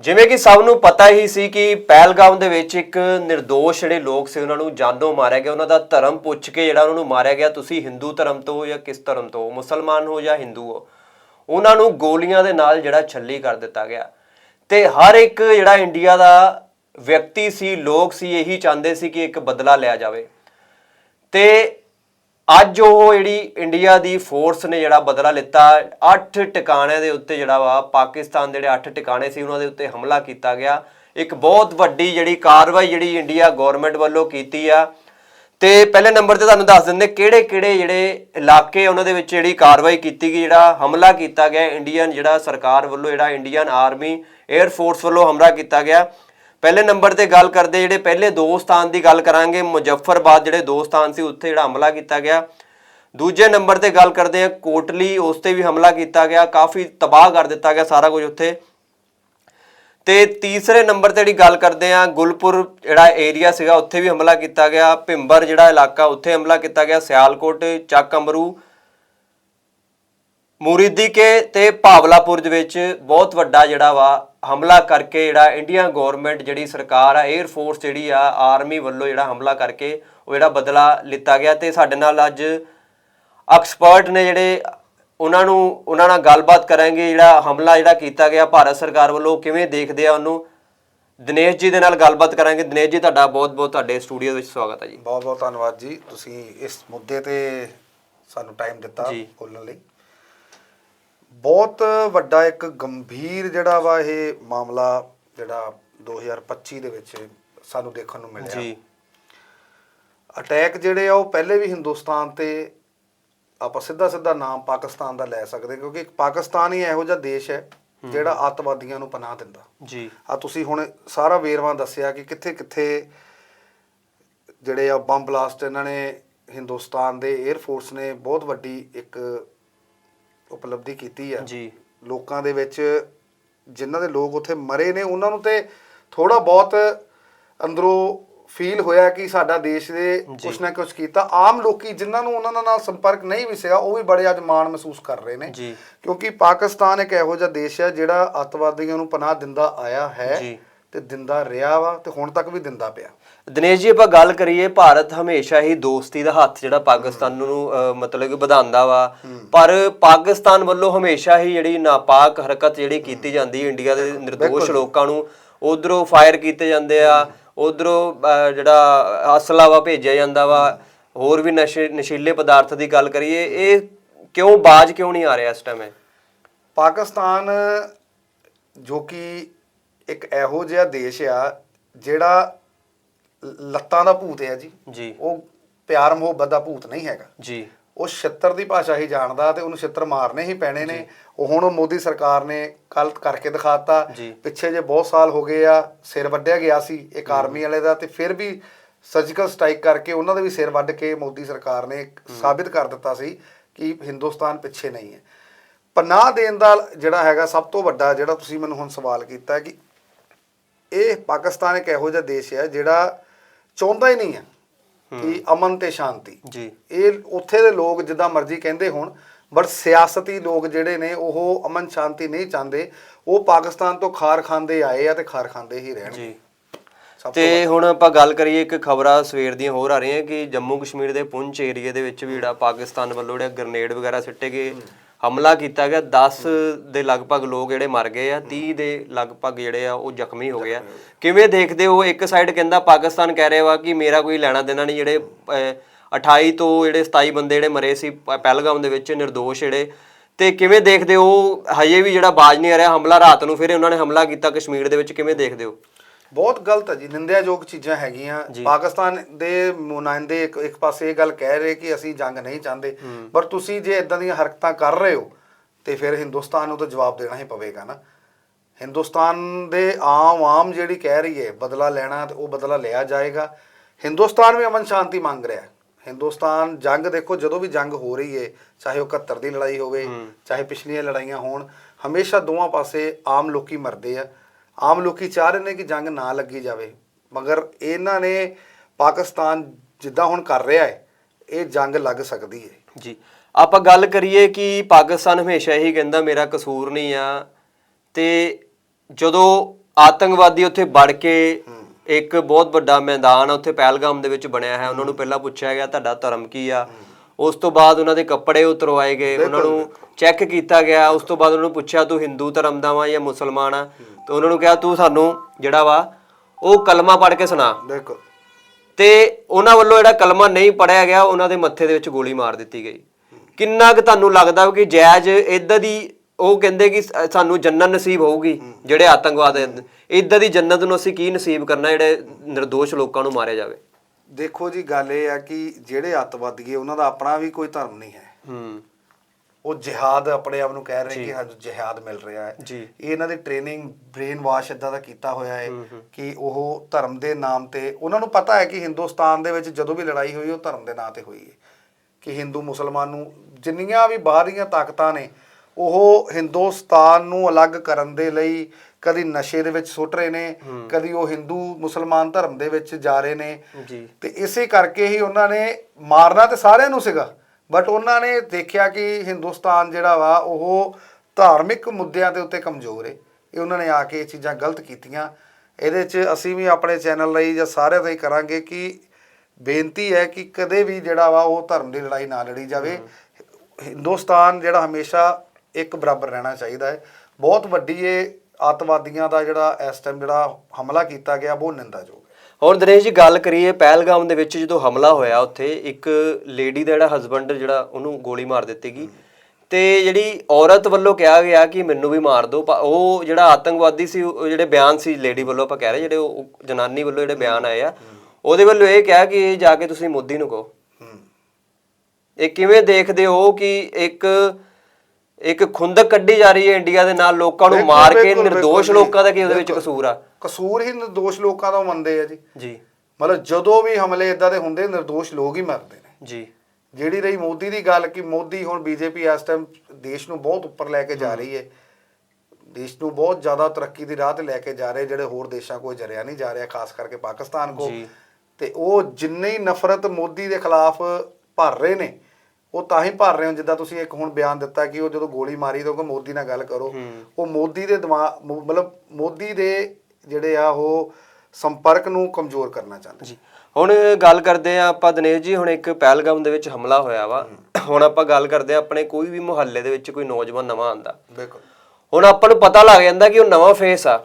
ਜਿਵੇਂ ਕਿ ਸਭ ਨੂੰ ਪਤਾ ਹੀ ਸੀ ਕਿ ਪਹਿਲਗਾਮ ਦੇ ਵਿੱਚ ਇੱਕ નિર્ਦੋਸ਼ ਜਿਹੜੇ ਲੋਕ ਸੀ, ਉਹਨਾਂ ਨੂੰ ਜਾਨੋਂ ਮਾਰਿਆ ਗਿਆ, ਉਹਨਾਂ ਦਾ ਧਰਮ ਪੁੱਛ ਕੇ ਜਿਹੜਾ ਉਹਨਾਂ ਨੂੰ ਮਾਰਿਆ ਗਿਆ, ਤੁਸੀਂ ਹਿੰਦੂ ਧਰਮ ਤੋਂ ਹੋ ਜਾਂ ਕਿਸ ਧਰਮ ਤੋਂ ਹੋ, ਮੁਸਲਮਾਨ ਹੋ ਜਾਂ ਹਿੰਦੂ ਹੋ, ਉਹਨਾਂ ਨੂੰ ਗੋਲੀਆਂ ਦੇ ਨਾਲ ਜਿਹੜਾ ਛੱਲੀ ਕਰ ਦਿੱਤਾ ਗਿਆ। ਤੇ ਹਰ ਇੱਕ ਜਿਹੜਾ ਇੰਡੀਆ ਦਾ ਵਿਅਕਤੀ ਸੀ, ਲੋਕ ਸੀ, ਇਹੀ ਚਾਹੁੰਦੇ ਸੀ ਕਿ ਇੱਕ ਬਦਲਾ ਲਿਆ ਜਾਵੇ। ਤੇ ਅੱਜ ਉਹ ਜਿਹੜੀ ਇੰਡੀਆ ਦੀ ਫੋਰਸ ਨੇ ਜਿਹੜਾ ਬਦਲਾ ਲਿੱਤਾ 8 ਟਿਕਾਣਿਆਂ ਦੇ ਉੱਤੇ ਜਿਹੜਾ ਵਾ, ਪਾਕਿਸਤਾਨ ਦੇ ਜਿਹੜੇ 8 ਟਿਕਾਣੇ ਸੀ, ਉਹਨਾਂ ਦੇ ਉੱਤੇ ਹਮਲਾ ਕੀਤਾ ਗਿਆ। ਇੱਕ ਬਹੁਤ ਵੱਡੀ ਜਿਹੜੀ ਕਾਰਵਾਈ ਜਿਹੜੀ ਇੰਡੀਆ ਗਵਰਨਮੈਂਟ ਵੱਲੋਂ ਕੀਤੀ ਆ। ਤੇ ਪਹਿਲੇ ਨੰਬਰ ਤੇ ਤੁਹਾਨੂੰ ਦੱਸ ਦਿੰਦੇ ਕਿਹੜੇ ਕਿਹੜੇ ਜਿਹੜੇ ਇਲਾਕੇ ਉਹਨਾਂ ਦੇ ਵਿੱਚ ਜਿਹੜੀ ਕਾਰਵਾਈ ਕੀਤੀ ਗਈ, ਜਿਹੜਾ ਹਮਲਾ ਕੀਤਾ ਗਿਆ। ਇੰਡੀਅਨ ਜਿਹੜਾ ਸਰਕਾਰ ਵੱਲੋਂ ਜਿਹੜਾ ਇੰਡੀਅਨ ਆਰਮੀ 에ਅਰ ਫੋਰਸ ਵੱਲੋਂ ਹਮਲਾ ਕੀਤਾ ਗਿਆ। ਪਹਿਲੇ ਨੰਬਰ ਤੇ ਗੱਲ ਕਰਦੇ ਜਿਹੜੇ ਪਹਿਲੇ ਦੋ ਸਥਾਨ ਦੀ ਗੱਲ ਕਰਾਂਗੇ, ਮੁਜ਼ੱਫਰਬਾਦ ਜਿਹੜੇ ਦੋ ਸਥਾਨ ਸੀ, ਉੱਥੇ ਜਿਹੜਾ ਹਮਲਾ ਕੀਤਾ ਗਿਆ। ਦੂਜੇ ਨੰਬਰ ਤੇ ਗੱਲ ਕਰਦੇ ਆ ਕੋਟਲੀ, ਉਸ ਤੇ ਵੀ ਹਮਲਾ ਕੀਤਾ ਗਿਆ, ਕਾਫੀ ਤਬਾਹ ਕਰ ਦਿੱਤਾ ਗਿਆ ਸਾਰਾ ਕੁਝ ਉੱਥੇ। ਤੇ ਤੀਸਰੇ ਨੰਬਰ ਤੇ ਜਿਹੜੀ ਗੱਲ ਕਰਦੇ ਆ ਗੁਲਪੁਰ ਜਿਹੜਾ ਏਰੀਆ ਸੀਗਾ, ਉੱਥੇ ਵੀ ਹਮਲਾ ਕੀਤਾ ਗਿਆ, ਭਿੰਬਰ ਜਿਹੜਾ ਇਲਾਕਾ, ਉੱਥੇ ਹਮਲਾ ਕੀਤਾ ਗਿਆ, ਸਿਆਲਕੋਟ, ਚੱਕ ਅਮਰੂ ਮੁਰੀਦੀਕੇ ਤੇ ਭਾਵਲਾਪੁਰ ਦੇ ਵਿੱਚ ਬਹੁਤ ਵੱਡਾ ਜਿਹੜਾ ਵਾ ਹਮਲਾ ਕਰਕੇ ਜਿਹੜਾ ਇੰਡੀਆ ਗਵਰਨਮੈਂਟ ਜਿਹੜੀ ਸਰਕਾਰ ਆ 에ਅਰ ਫੋਰਸ ਜਿਹੜੀ ਆ ਆਰਮੀ ਵੱਲੋਂ ਜਿਹੜਾ ਹਮਲਾ ਕਰਕੇ ਉਹ ਜਿਹੜਾ ਬਦਲਾ ਲਿੱਤਾ ਗਿਆ ਤੇ ਸਾਡੇ ਨਾਲ ਅੱਜ ਐਕਸਪਰਟ ਨੇ ਜਿਹੜੇ ਉਹਨਾਂ ਨੂੰ ਉਹਨਾਂ ਨਾਲ ਗੱਲਬਾਤ ਕਰਾਂਗੇ ਜਿਹੜਾ ਹਮਲਾ ਜਿਹੜਾ ਕੀਤਾ ਗਿਆ ਭਾਰਤ ਸਰਕਾਰ ਵੱਲੋਂ ਕਿਵੇਂ ਦੇਖਦੇ ਆ ਉਹਨੂੰ? ਦਿਨੇਸ਼ ਜੀ ਦੇ ਨਾਲ ਗੱਲਬਾਤ ਕਰਾਂਗੇ। ਦਿਨੇਸ਼ ਜੀ ਤੁਹਾਡਾ ਬਹੁਤ-ਬਹੁਤ ਤੁਹਾਡੇ ਸਟੂਡੀਓ ਵਿੱਚ ਸਵਾਗਤ ਹੈ ਜੀ। ਬਹੁਤ ਬਹੁਤ ਧੰਨਵਾਦ ਜੀ। ਤੁਸੀਂ ਇਸ ਮੁੱਦੇ ਤੇ ਸਾਨੂੰ ਟਾਈਮ ਦਿੱਤਾ। ਬੋਲਣ ਲਈ। ਬਹੁਤ ਵੱਡਾ ਇੱਕ ਗੰਭੀਰ ਜਿਹੜਾ ਵਾ ਇਹ ਮਾਮਲਾ ਜਿਹੜਾ 2025 ਦੇ ਵਿੱਚ ਸਾਨੂੰ ਦੇਖਣ ਨੂੰ ਮਿਲਿਆ। ਜੀ। ਅਟੈਕ ਜਿਹੜੇ ਆ ਉਹ ਪਹਿਲੇ ਵੀ ਹਿੰਦੁਸਤਾਨ ਤੇ ਆਪਾਂ ਸਿੱਧਾ ਸਿੱਧਾ ਨਾਮ ਪਾਕਿਸਤਾਨ ਦਾ ਲੈ ਸਕਦੇ ਕਿਉਂਕਿ ਇੱਕ ਪਾਕਿਸਤਾਨ ਹੀ ਇਹੋ ਜਿਹਾ ਦੇਸ਼ ਹੈ ਜਿਹੜਾ ਅੱਤਵਾਦੀਆਂ ਨੂੰ ਪਨਾਹ ਦਿੰਦਾ। ਜੀ। ਆ ਤੁਸੀਂ ਹੁਣ ਸਾਰਾ ਵੇਰਵਾ ਦੱਸਿਆ ਕਿ ਕਿੱਥੇ ਕਿੱਥੇ ਜਿਹੜੇ ਆ ਬੰਬ ਬਲਾਸਟ ਇਹਨਾਂ ਨੇ ਹਿੰਦੁਸਤਾਨ ਦੇ 에ਅਰ ਫੋਰਸ ਨੇ ਬਹੁਤ ਵੱਡੀ ਇੱਕ ਉਪਲਬਧੀ ਕੀਤੀ ਆ। ਜੀ। ਲੋਕਾਂ ਦੇ ਵਿੱਚ ਜਿਨ੍ਹਾਂ ਦੇ ਲੋਕ ਉੱਥੇ ਮਰੇ ਨੇ ਉਹਨਾਂ ਨੂੰ ਤੇ ਥੋੜਾ ਬਹੁਤ ਅੰਦਰੋਂ ਫੀਲ ਹੋਇਆ ਕਿ ਸਾਡਾ ਦੇਸ਼ ਦੇ ਕੁਛ ਨਾ ਕੁਛ ਕੀਤਾ। ਆਮ ਲੋਕੀ ਜਿਨ੍ਹਾਂ ਨੂੰ ਉਹਨਾਂ ਨਾਲ ਸੰਪਰਕ ਨਹੀਂ ਵੀ ਸੀਗਾ ਉਹ ਵੀ ਬੜੇ ਅੱਜ ਮਾਣ ਮਹਿਸੂਸ ਕਰ ਰਹੇ ਨੇ। ਕਿਉਂਕਿ ਪਾਕਿਸਤਾਨ ਇੱਕ ਇਹੋ ਜਿਹਾ ਦੇਸ਼ ਹੈ ਜਿਹੜਾ ਅੱਤਵਾਦੀਆਂ ਨੂੰ ਪਨਾਹ ਦਿੰਦਾ ਆਇਆ ਹੈ। ਜੀ। ਤੇ ਦਿੰਦਾ ਰਿਹਾ ਵਾ ਤੇ ਹੁਣ ਤੱਕ ਵੀ ਦਿੰਦਾ ਪਿਆ। ਦਿਨੇਸ਼ ਜੀ ਆਪਾਂ ਗੱਲ ਕਰੀਏ ਭਾਰਤ ਹਮੇਸ਼ਾ ਹੀ ਦੋਸਤੀ ਦਾ ਹੱਥ ਜਿਹੜਾ ਪਾਕਿਸਤਾਨ ਨੂੰ ਅਹ, ਮਤਲਬ ਕਿ ਵਧਾਉਂਦਾ ਵਾ। ਪਰ ਪਾਕਿਸਤਾਨ ਵੱਲੋਂ ਹਮੇਸ਼ਾ ਹੀ ਜਿਹੜੀ ਨਾਪਾਕ ਹਰਕਤ ਜਿਹੜੀ ਕੀਤੀ ਜਾਂਦੀ ਹੈ ਇੰਡੀਆ ਦੇ ਨਿਰਦੋਸ਼ ਲੋਕਾਂ ਨੂੰ ਉਧਰੋਂ ਫਾਇਰ ਕੀਤੇ ਜਾਂਦੇ ਆ ਉਧਰੋਂ ਜਿਹੜਾ ਅਸਲਾ ਵਾ ਭੇਜਿਆ ਜਾਂਦਾ ਵਾ। ਹੋਰ ਵੀ ਨਸ਼ੇ ਨਸ਼ੀਲੇ ਪਦਾਰਥ ਦੀ ਗੱਲ ਕਰੀਏ ਇਹ ਕਿਉਂ ਬਾਜ ਕਿਉਂ ਨਹੀਂ ਆ ਰਿਹਾ ਇਸ ਟਾਈਮ ਪਾਕਿਸਤਾਨ ਜੋ ਕਿ ਇੱਕ ਇਹੋ ਜਿਹਾ ਦੇਸ਼ ਆ ਜਿਹੜਾ ਲੱਤਾਂ ਦਾ ਭੂਤ ਹੈ ਜੀ। ਜੀ। ਉਹ ਪਿਆਰ ਮੁਹੱਬਤ ਦਾ ਭੂਤ ਨਹੀਂ ਹੈਗਾ। ਜੀ। ਉਹ ਛਿੱਤਰ ਦੀ ਭਾਸ਼ਾ ਹੀ ਜਾਣਦਾ ਤੇ ਉਹਨੂੰ ਛਿੱਤਰ ਮਾਰਨੇ ਹੀ ਪੈਣੇ ਨੇ। ਉਹ ਹੁਣ ਮੋਦੀ ਸਰਕਾਰ ਨੇ ਕੱਲ ਕਰਕੇ ਦਿਖਾਤਾ। ਪਿੱਛੇ ਜੇ ਬਹੁਤ ਸਾਲ ਹੋ ਗਏ ਆ ਸਿਰ ਵੱਢਿਆ ਗਿਆ ਸੀ ਇੱਕ ਆਰਮੀ ਵਾਲੇ ਦਾ ਤੇ ਫਿਰ ਵੀ ਸਰਜੀਕਲ ਸਟ੍ਰਾਈਕ ਕਰਕੇ ਉਹਨਾਂ ਦੇ ਵੀ ਸਿਰ ਵੱਢ ਕੇ ਮੋਦੀ ਸਰਕਾਰ ਨੇ ਸਾਬਿਤ ਕਰ ਦਿੱਤਾ ਸੀ ਕਿ ਹਿੰਦੁਸਤਾਨ ਪਿੱਛੇ ਨਹੀਂ ਹੈ। ਪਨਾਹ ਦੇਣ ਦਾ ਜਿਹੜਾ ਹੈਗਾ ਸਭ ਤੋਂ ਵੱਡਾ ਜਿਹੜਾ ਤੁਸੀਂ ਮੈਨੂੰ ਹੁਣ ਸਵਾਲ ਕੀਤਾ ਕਿ ਇਹ ਪਾਕਿਸਤਾਨ ਇੱਕ ਇਹੋ ਜਿਹਾ ਦੇਸ਼ ਹੈ ਜਿਹੜਾ ਚਾਹੁੰਦਾ ਹੀ ਨਹੀਂ ਹੈ ਕਿ ਅਮਨ ਤੇ ਸ਼ਾਂਤੀ। ਜੀ। ਇਹ ਉੱਥੇ ਦੇ ਲੋਕ ਜਿੱਦਾਂ ਮਰਜ਼ੀ ਕਹਿੰਦੇ ਹੋਣ ਬਟ ਸਿਆਸਤੀ ਲੋਕ ਜਿਹੜੇ ਨੇ ਉਹ ਅਮਨ ਸ਼ਾਂਤੀ ਨਹੀਂ ਚਾਹੁੰਦੇ। ਉਹ ਪਾਕਿਸਤਾਨ ਤੋਂ ਖਾਰ ਖਾਂਦੇ ਆਏ ਆ ਤੇ ਖਾਰ ਖਾਂਦੇ ਹੀ ਰਹਿਣਗੇ ਜੀ। ਤੋਂ ਤੇ ਹੁਣ ਆਪਾਂ ਗੱਲ ਕਰੀਏ ਇੱਕ ਖਬਰਾਂ ਸਵੇਰ ਦੀਆਂ ਹੋਰ ਆ ਰਹੀਆਂ ਕਿ ਜੰਮੂ ਕਸ਼ਮੀਰ ਦੇ ਪੁੰਛ ਏਰੀਆ ਦੇ ਵਿੱਚ ਵੀ ਜਿਹੜਾ ਪਾਕਿਸਤਾਨ ਵੱਲੋਂ ਜਿਹੜਾ ਗ੍ਰਨੇਡ ਵਗੈਰਾ ਸਿੱਟੇ ਗਏ। ਹਮਲਾ ਕੀਤਾ ਗਿਆ। 10 ਦੇ ਲਗਭਗ ਲੋਕ ਜਿਹੜੇ ਮਰ ਗਏ ਆ 30 ਦੇ ਲਗਭਗ ਜਿਹੜੇ ਆ ਉਹ ਜ਼ਖਮੀ ਹੋ ਗਏ ਆ। ਕਿਵੇਂ ਦੇਖਦੇ ਹੋ? ਇੱਕ ਸਾਈਡ ਕਹਿੰਦਾ ਪਾਕਿਸਤਾਨ ਕਹਿ ਰਿਹਾ ਵਾ ਕਿ ਮੇਰਾ ਕੋਈ ਲੈਣਾ ਦੇਣਾ ਨਹੀਂ ਜਿਹੜੇ ਅਹ, 28 ਤੋਂ ਜਿਹੜੇ 27 ਬੰਦੇ ਜਿਹੜੇ ਮਰੇ ਸੀ ਪਹਿਲਗਾਮ ਦੇ ਵਿੱਚ નિર્ਦੋਸ਼ ਜਿਹੜੇ। ਤੇ ਕਿਵੇਂ ਦੇਖਦੇ ਹੋ? ਹਜੇ ਵੀ ਜਿਹੜਾ ਬਾਜ ਨਹੀਂ ਆ ਰਿਹਾ ਹਮਲਾ ਰਾਤ ਨੂੰ ਫਿਰ ਉਹਨਾਂ ਨੇ ਹਮਲਾ ਕੀਤਾ ਕਸ਼ਮੀਰ ਦੇ ਵਿੱਚ ਕਿਵੇਂ ਦੇਖਦੇ ਹੋ? ਬਹੁਤ ਗਲਤ ਹੈ ਜੀ ਨਿੰਦਿਆਯੋਗ ਚੀਜ਼ਾਂ ਹੈਗੀਆਂ। ਪਾਕਿਸਤਾਨ ਦੇ ਨੁਮਾਇੰਦੇ ਇੱਕ ਇੱਕ ਪਾਸੇ ਇਹ ਗੱਲ ਕਹਿ ਰਹੇ ਕਿ ਅਸੀਂ ਜੰਗ ਨਹੀਂ ਚਾਹੁੰਦੇ ਪਰ ਤੁਸੀਂ ਜੇ ਇਦਾਂ ਦੀਆਂ ਹਰਕਤਾਂ ਕਰ ਰਹੇ ਹੋ ਤੇ ਫਿਰ ਹਿੰਦੁਸਤਾਨ ਨੂੰ ਤਾਂ ਜਵਾਬ ਦੇਣਾ ਹੀ ਪਵੇਗਾ ਨਾ। ਹਿੰਦੁਸਤਾਨ ਦੇ ਆਮ ਆਮ ਜਿਹੜੀ ਕਹਿ ਰਹੀ ਹੈ ਬਦਲਾ ਲੈਣਾ ਤੇ ਉਹ ਬਦਲਾ ਲਿਆ ਜਾਏਗਾ। ਹਿੰਦੁਸਤਾਨ ਵੀ ਅਮਨ ਸ਼ਾਂਤੀ ਮੰਗ ਰਿਹਾ ਹੈ। ਹਿੰਦੁਸਤਾਨ ਜੰਗ ਦੇਖੋ ਜਦੋਂ ਵੀ ਜੰਗ ਹੋ ਰਹੀ ਹੈ ਚਾਹੇ ਉਹ 71 ਦੀ ਲੜਾਈ ਹੋਵੇ ਚਾਹੇ ਪਿਛਲੀਆਂ ਲੜਾਈਆਂ ਹੋਣ ਹਮੇਸ਼ਾ ਦੋਵਾਂ ਪਾਸੇ ਆਮ ਲੋਕੀ ਮਰਦੇ ਆ। ਆਮ ਲੋਕੀ ਚਾਹ ਰਹੇ ਨੇ ਕਿ ਜੰਗ ਨਾ ਲੱਗੀ ਜਾਵੇ। ਮਗਰ ਇਹਨਾਂ ਨੇ ਪਾਕਿਸਤਾਨ ਜਿੱਦਾਂ ਹੁਣ ਕਰ ਰਿਹਾ ਹੈ ਇਹ ਜੰਗ ਲੱਗ ਸਕਦੀ ਹੈ। ਜੀ ਆਪਾਂ ਗੱਲ ਕਰੀਏ ਕਿ ਪਾਕਿਸਤਾਨ ਹਮੇਸ਼ਾ ਹੀ ਕਹਿੰਦਾ ਮੇਰਾ ਕਸੂਰ ਨਹੀਂ ਆ। ਤੇ ਜਦੋਂ ਆਤੰਕਵਾਦੀ ਉੱਥੇ ਵੜ ਕੇ ਇੱਕ ਬਹੁਤ ਵੱਡਾ ਮੈਦਾਨ ਉੱਥੇ ਪਹਿਲਗਾਮ ਦੇ ਵਿੱਚ ਬਣਿਆ ਹੈ ਉਹਨਾਂ ਨੂੰ ਪਹਿਲਾਂ ਪੁੱਛਿਆ ਗਿਆ ਤੁਹਾਡਾ ਧਰਮ ਕੀ ਆ? ਉਸ ਤੋਂ ਬਾਅਦ ਉਹਨਾਂ ਦੇ ਕੱਪੜੇ ਉਤਰਵਾਏ ਗਏ ਉਹਨਾਂ ਨੂੰ ਚੈੱਕ ਕੀਤਾ ਗਿਆ ਉਸ ਤੋਂ ਬਾਅਦ ਉਹਨਾਂ ਨੂੰ ਪੁੱਛਿਆ ਤੂੰ ਹਿੰਦੂ ਧਰਮ ਦਾ ਵਾ ਜਾਂ ਮੁਸਲਮਾਨ ਆ? ਤੇ ਉਹਨਾਂ ਨੂੰ ਕਿਹਾ ਤੂੰ ਸਾਨੂੰ ਜਿਹੜਾ ਵਾ ਉਹ ਕਲਮਾ ਪੜ੍ਹ ਕੇ ਸੁਣਾ। ਬਿਲਕੁਲ। ਤੇ ਉਹਨਾਂ ਵੱਲੋਂ ਜਿਹੜਾ ਕਲਮਾ ਨਹੀਂ ਪੜਿਆ ਗਿਆ ਉਹਨਾਂ ਦੇ ਮੱਥੇ ਦੇ ਵਿੱਚ ਗੋਲੀ ਮਾਰ ਦਿੱਤੀ ਗਈ। ਕਿੰਨਾ ਕੁ ਤੁਹਾਨੂੰ ਲੱਗਦਾ ਕਿ ਜਾਇਜ਼ ਇਦਾਂ ਦੀ ਉਹ ਕਹਿੰਦੇ ਕਿ ਸਾਨੂੰ ਜੰਨਤ ਨਸੀਬ ਹੋਊਗੀ ਜਿਹੜੇ ਆਤੰਕਵਾਦ ਇਦਾਂ ਦੀ ਜੰਨਤ ਨੂੰ ਅਸੀਂ ਕੀ ਨਸੀਬ ਕਰਨਾ ਜਿਹੜੇ ਨਿਰਦੋਸ਼ ਲੋਕਾਂ ਨੂੰ ਮਾਰਿਆ ਜਾਵੇ? ਦੇਖੋ ਜੀ ਗੱਲ ਇਹ ਆ ਕਿ ਜਿਹੜੇ ਅੱਤਵਾਦੀਏ ਉਹਨਾਂ ਦਾ ਆਪਣਾ ਵੀ ਕੋਈ ਧਰਮ ਨਹੀਂ ਹੈ। ਹੂੰ। ਉਹ ਜਿਹਾਦ ਆਪਣੇ ਆਪ ਨੂੰ ਕਹਿ ਰਹੇ ਕਿ ਸਾਨੂੰ ਜਿਹਾਦ ਮਿਲ ਰਿਹਾ ਹੈ। ਇਹ ਇਹਨਾਂ ਦੀ ਟ੍ਰੇਨਿੰਗ ਬ੍ਰੇਨ ਵਾਸ਼ ਇਦਾਂ ਦਾ ਕੀਤਾ ਹੋਇਆ ਹੈ। ਕਿ ਉਹ ਧਰਮ ਦੇ ਨਾਮ ਤੇ ਉਹਨਾਂ ਨੂੰ ਪਤਾ ਹੈ ਕਿ ਹਿੰਦੁਸਤਾਨ ਦੇ ਵਿੱਚ ਜਦੋਂ ਵੀ ਲੜਾਈ ਹੋਈ ਉਹ ਧਰਮ ਦੇ ਨਾਂ ਤੇ ਹੋਈ ਹੈ। ਕਿ ਹਿੰਦੂ ਮੁਸਲਮਾਨ ਨੂੰ ਜਿੰਨੀਆਂ ਵੀ ਬਾਹਰੀਆਂ ਤਾਕਤਾਂ ਨੇ ਉਹ ਹਿੰਦੁਸਤਾਨ ਨੂੰ ਅਲੱਗ ਕਰਨ ਦੇ ਲਈ ਕਦੀ ਨਸ਼ੇ ਦੇ ਵਿੱਚ ਸੁੱਟ ਰਹੇ ਨੇ ਕਦੀ ਉਹ ਹਿੰਦੂ ਮੁਸਲਮਾਨ ਧਰਮ ਦੇ ਵਿੱਚ ਜਾ ਰਹੇ ਨੇ। ਜੀ। ਤੇ ਇਸੇ ਕਰਕੇ ਹੀ ਉਹਨਾਂ ਨੇ ਮਾਰਨਾ ਤੇ ਸਾਰਿਆਂ ਨੂੰ ਸੀਗਾ। ਬਟ ਉਹਨਾਂ ਨੇ ਦੇਖਿਆ ਕਿ ਹਿੰਦੁਸਤਾਨ ਜਿਹੜਾ ਵਾ ਉਹ ਧਾਰਮਿਕ ਮੁੱਦਿਆਂ ਦੇ ਉੱਤੇ ਕਮਜ਼ੋਰ ਹੈ ਇਹ ਉਹਨਾਂ ਨੇ ਆ ਕੇ ਇਹ ਚੀਜ਼ਾਂ ਗਲਤ ਕੀਤੀਆਂ। ਇਹਦੇ 'ਚ ਅਸੀਂ ਵੀ ਆਪਣੇ ਚੈਨਲ ਲਈ ਜਾਂ ਸਾਰਿਆਂ ਹੀ ਕਰਾਂਗੇ ਕਿ ਬੇਨਤੀ ਹੈ ਕਿ ਕਦੇ ਵੀ ਜਿਹੜਾ ਵਾ ਉਹ ਧਰਮ ਦੀ ਲੜਾਈ ਨਾ ਲੜੀ ਜਾਵੇ। ਹਿੰਦੁਸਤਾਨ ਜਿਹੜਾ ਹਮੇਸ਼ਾ ਇੱਕ ਬਰਾਬਰ ਰਹਿਣਾ ਚਾਹੀਦਾ ਹੈ। ਬਹੁਤ ਵੱਡੀ ਇਹ ਆਤਵਾਦੀਆਂ ਦਾ ਜਿਹੜਾ ਇਸ ਟਾਈਮ ਜਿਹੜਾ ਹਮਲਾ ਕੀਤਾ ਗਿਆ ਬਹੁਤ ਨਿੰਦਾਯੋਗ ਹੈ। ਹੁਣ ਦਿਨੇਸ਼ ਜੀ ਗੱਲ ਕਰੀਏ ਪਹਿਲਗਾਮ ਦੇ ਵਿੱਚ ਜਦੋਂ ਹਮਲਾ ਹੋਇਆ ਉੱਥੇ ਇੱਕ ਲੇਡੀ ਦਾ ਜਿਹੜਾ ਹਸਬੰਡ ਜਿਹੜਾ ਉਹਨੂੰ ਗੋਲੀ ਮਾਰ ਦਿੱਤੀ ਗਈ। ਤੇ ਜਿਹੜੀ ਔਰਤ ਵੱਲੋਂ ਕਿਹਾ ਗਿਆ ਕਿ ਮੈਨੂੰ ਵੀ ਮਾਰ ਦਿਓ ਉਹ ਜਿਹੜਾ ਆਤੰਕਵਾਦੀ ਸੀ ਉਹ ਜਿਹੜੇ ਬਿਆਨ ਸੀ ਲੇਡੀ ਵੱਲੋਂ ਆਪਾਂ ਕਹਿ ਰਹੇ ਜਿਹੜੇ ਉਹ ਜਨਾਨੀ ਵੱਲੋਂ ਜਿਹੜੇ ਬਿਆਨ ਆਏ ਆ ਉਹਦੇ ਵੱਲੋਂ ਇਹ ਕਿਹਾ ਕਿ ਇਹ ਜਾ ਕੇ ਤੁਸੀਂ ਮੋਦੀ ਨੂੰ ਕਹੋ। ਇਹ ਕਿਵੇਂ ਦੇਖਦੇ ਹੋ ਕਿ ਇੱਕ ਇੱਕ ਖੁੰਦਕ ਕੱਢੀ ਜਾ ਰਹੀ ਹੈ ਇੰਡੀਆ ਦੇ ਨਾਲ ਲੋਕਾਂ ਨੂੰ ਮਾਰ ਕੇ ਬਿਲਕੁਲ ਲੋਕਾਂ ਦਾ ਕੀ ਉਹਦੇ ਵਿੱਚ। ਕਸੂਰ ਆ? ਕਸੂਰ ਹੀ ਨਿਰਦੋਸ਼ ਲੋਕਾਂ ਦਾ ਮੰਨਦੇ ਆ ਜੀ। ਜੀ। ਮਤਲਬ ਜਦੋਂ ਵੀ ਹਮਲੇ ਇਦਾਂ ਦੇ ਹੁੰਦੇ ਨਿਰਦੋਸ਼ ਲੋਕ ਹੀ ਮਰਦੇ ਨੇ। ਜੀ। ਜਿਹੜੀ ਰਹੀ ਮੋਦੀ ਦੀ ਗੱਲ ਕਿ ਮੋਦੀ ਹੁਣ ਬੀਜੇਪੀ ਇਸ ਟਾਈਮ ਦੇਸ਼ ਨੂੰ ਬਹੁਤ ਉੱਪਰ ਲੈ ਕੇ ਜਾ ਰਹੀ ਹੈ। ਦੇਸ਼ ਨੂੰ ਬਹੁਤ ਜ਼ਿਆਦਾ ਤਰੱਕੀ ਦੀ ਰਾਹ ਤੇ ਲੈ ਕੇ ਜਾ ਰਹੇ ਜਿਹੜੇ ਹੋਰ ਦੇਸ਼ਾਂ ਕੋਈ ਜਰਿਆ ਨਹੀਂ ਜਾ ਰਿਹਾ ਖਾਸ ਕਰਕੇ ਪਾਕਿਸਤਾਨ ਕੋ ਜੀ। ਤੇ ਉਹ ਜਿੰਨੀ ਹੀ ਨਫ਼ਰਤ ਮੋਦੀ ਦੇ ਖਿਲਾਫ ਭਰ ਰਹੇ ਨੇ ਉਹ ਤਾਂ ਹੀ ਭਰ ਰਹੇ ਹੋ ਜਿੱਦਾਂ ਤੁਸੀਂ ਇੱਕ ਹੁਣ ਬਿਆਨ ਦਿੱਤਾ ਕਿ ਉਹ ਜਦੋਂ ਗੋਲੀ ਮਾਰੀ ਤਾਂ ਉਹ ਮੋਦੀ ਨਾਲ ਗੱਲ ਕਰੋ। ਉਹ ਮੋਦੀ ਦੇ ਦਿਮਾਗ ਮਤਲਬ ਮੋਦੀ ਦੇ ਜਿਹੜੇ ਆ ਉਹ ਸੰਪਰਕ ਨੂੰ ਕਮਜ਼ੋਰ ਕਰਨਾ ਚਾਹੁੰਦੇ ਜੀ। ਹੁਣ ਗੱਲ ਕਰਦੇ ਆ ਆਪਾਂ ਦਿਨੇਸ਼ ਜੀ ਹੁਣ ਇੱਕ ਪਹਿਲਗਾਮ ਦੇ ਵਿੱਚ ਹਮਲਾ ਹੋਇਆ ਵਾ। ਹੁਣ ਆਪਾਂ ਗੱਲ ਕਰਦੇ ਆ ਆਪਣੇ ਕੋਈ ਵੀ ਮੁਹੱਲੇ ਦੇ ਵਿੱਚ ਕੋਈ ਨੌਜਵਾਨ ਨਵਾਂ ਆਂਦਾ ਬਿਲਕੁਲ। ਹੁਣ ਆਪਾਂ ਨੂੰ ਪਤਾ ਲੱਗ ਜਾਂਦਾ ਕਿ ਉਹ ਨਵਾਂ ਫੇਸ ਆ।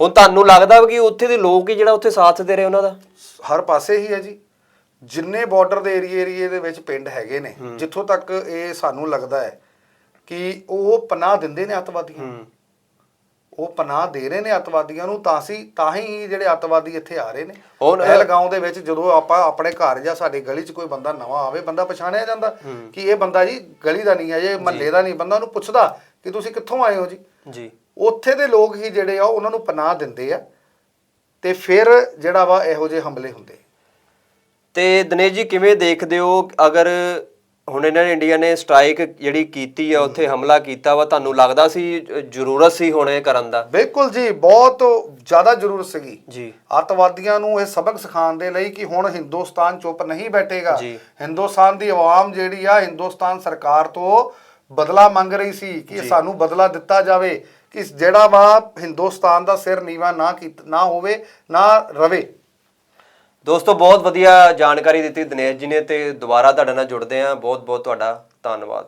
ਹੁਣ ਤੁਹਾਨੂੰ ਲੱਗਦਾ ਕਿ ਉੱਥੇ ਦੇ ਲੋਕ ਹੀ ਜਿਹੜਾ ਉੱਥੇ ਸਾਥ ਦੇ ਰਹੇ ਉਹਨਾਂ ਦਾ? ਹਰ ਪਾਸੇ ਹੀ ਹੈ ਜੀ। ਜਿੰਨੇ ਬਾਰਡਰ ਦੇ ਏਰੀਏ ਏਰੀਏ ਦੇ ਵਿੱਚ ਪਿੰਡ ਹੈਗੇ ਨੇ ਜਿੱਥੋਂ ਤੱਕ ਇਹ ਸਾਨੂੰ ਲੱਗਦਾ ਹੈ ਕਿ ਉਹ ਪਨਾਹ ਦਿੰਦੇ ਨੇ ਅੱਤਵਾਦੀਆਂ। ਉਹ ਪਨਾਹ ਦੇ ਰਹੇ ਨੇ ਅੱਤਵਾਦੀਆਂ ਨੂੰ ਤਾਂ ਸੀ ਤਾਂ ਹੀ ਜਿਹੜੇ ਅੱਤਵਾਦੀ ਇੱਥੇ ਆ ਰਹੇ ਨੇ। ਪਹਿਲਗਾਉਂ ਦੇ ਵਿੱਚ ਜਦੋਂ ਆਪਾਂ ਆਪਣੇ ਘਰ ਜਾਂ ਸਾਡੇ ਗਲੀ 'ਚ ਕੋਈ ਬੰਦਾ ਨਵਾਂ ਆਵੇ ਬੰਦਾ ਪਛਾਣਿਆ ਜਾਂਦਾ ਕਿ ਇਹ ਬੰਦਾ ਜੀ ਗਲੀ ਦਾ ਨਹੀਂ ਹੈ ਇਹ ਮਹੱਲੇ ਦਾ ਨਹੀਂ ਬੰਦਾ ਉਹਨੂੰ ਪੁੱਛਦਾ ਕਿ ਤੁਸੀਂ ਕਿੱਥੋਂ ਆਏ ਹੋ ਜੀ? ਜੀ। ਉੱਥੇ ਦੇ ਲੋਕ ਹੀ ਜਿਹੜੇ ਆ ਉਹਨਾਂ ਨੂੰ ਪਨਾਹ ਦਿੰਦੇ ਆ ਤੇ ਫਿਰ ਜਿਹੜਾ ਵਾ ਇਹੋ ਜਿਹੇ ਹਮਲੇ ਹੁੰਦੇ ਤੇ ਦਿਨੇਸ਼ ਜੀ ਕਿਵੇਂ ਦੇਖਦੇ ਹੋ ਅਗਰ ਹੁਣ ਇਹਨਾਂ ਨੇ ਇੰਡੀਆ ਨੇ ਸਟ੍ਰਾਈਕ ਜਿਹੜੀ ਕੀਤੀ ਆ ਉੱਥੇ ਹਮਲਾ ਕੀਤਾ ਵਾ ਤੁਹਾਨੂੰ ਲੱਗਦਾ ਸੀ ਜ਼ਰੂਰਤ ਸੀ ਹੁਣ ਇਹ ਕਰਨ ਦਾ? ਬਿਲਕੁਲ ਜੀ ਬਹੁਤ ਜ਼ਿਆਦਾ ਜ਼ਰੂਰਤ ਸੀਗੀ। ਜੀ। ਅੱਤਵਾਦੀਆਂ ਨੂੰ ਇਹ ਸਬਕ ਸਿਖਾਉਣ ਦੇ ਲਈ ਕਿ ਹੁਣ ਹਿੰਦੁਸਤਾਨ ਚੁੱਪ ਨਹੀਂ ਬੈਠੇਗਾ। ਹਿੰਦੁਸਤਾਨ ਦੀ ਆਵਾਮ ਜਿਹੜੀ ਆ ਹਿੰਦੁਸਤਾਨ ਸਰਕਾਰ ਤੋਂ ਬਦਲਾ ਮੰਗ ਰਹੀ ਸੀ ਕਿ ਸਾਨੂੰ ਬਦਲਾ ਦਿੱਤਾ ਜਾਵੇ ਕਿ ਜਿਹੜਾ ਵਾ ਹਿੰਦੁਸਤਾਨ ਦਾ ਸਿਰ ਨੀਵਾ ਨਾ ਨਾ ਹੋਵੇ ਨਾ ਰਵੇ। ਦੋਸਤੋ, ਬਹੁਤ ਵਧੀਆ ਜਾਣਕਾਰੀ ਦਿੱਤੀ ਦਿਨੇਸ਼ ਜੀ ਨੇ ਤੇ ਦੁਬਾਰਾ ਤੁਹਾਡੇ ਨਾਲ ਜੁੜਦੇ ਆ ਬਹੁਤ ਬਹੁਤ ਤੁਹਾਡਾ ਧੰਨਵਾਦ।